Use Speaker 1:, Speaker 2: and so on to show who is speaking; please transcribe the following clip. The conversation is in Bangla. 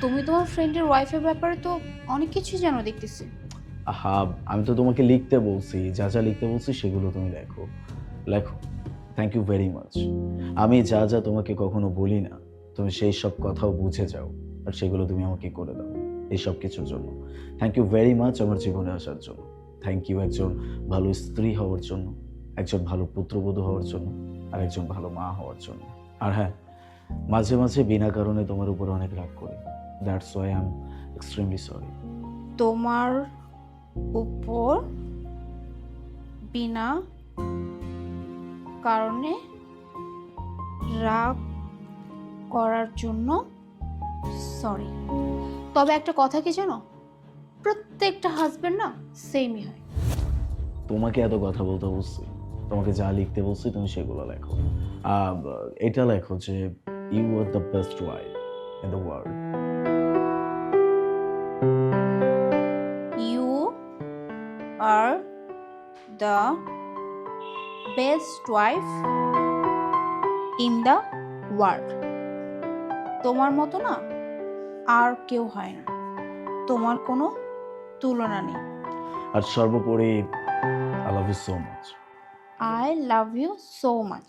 Speaker 1: তুমি তোমার ফ্রেন্ডের ওয়াইফের ব্যাপারে তো অনেক কিছুই জানো দেখতেছি।
Speaker 2: আহা, আমি তো তোমাকে লিখতে বলছি, যা যা লিখতে বলছি সেগুলো তুমি লেখো। লেখো। থ্যাংক ইউ ভেরি মাচ আমি যা যা তোমাকে কখনো বলি না, তুমি সেই সব কথাও বুঝে যাও, আর সেগুলো তুমি আমাকে করে দাও, এই সব কিছুর জন্য। থ্যাংক ইউ ভেরি মাচ আমার জীবনে আসার জন্য। থ্যাংক ইউ একজন ভালো স্ত্রী হওয়ার জন্য, একজন ভালো পুত্রবধূ হওয়ার জন্য, আর একজন ভালো মা হওয়ার জন্য। আর হ্যাঁ মাঝে মাঝে বিনা কারণে তোমার উপর অনেক রাগ করি। That's why I am extremely sorry
Speaker 1: তোমার উপর বিনা কারণে রাগ করার জন্য সরি তবে একটা কথা কি জানো? প্রত্যেকটা হাজবেন্ড না সেমই হয়।
Speaker 2: তোমাকে এত কথা বলতে বলছি তোমাকে যা লিখতে বলছি তুমি সেগুলো লেখো। এটা লেখো যে you are the best wife in the world
Speaker 1: are the best wife in the world তোমার মতো না আর কেউ হয় না। তোমার কোনো তুলনা নেই।
Speaker 2: আর সর্বোপরি I love you so much
Speaker 1: I love you so much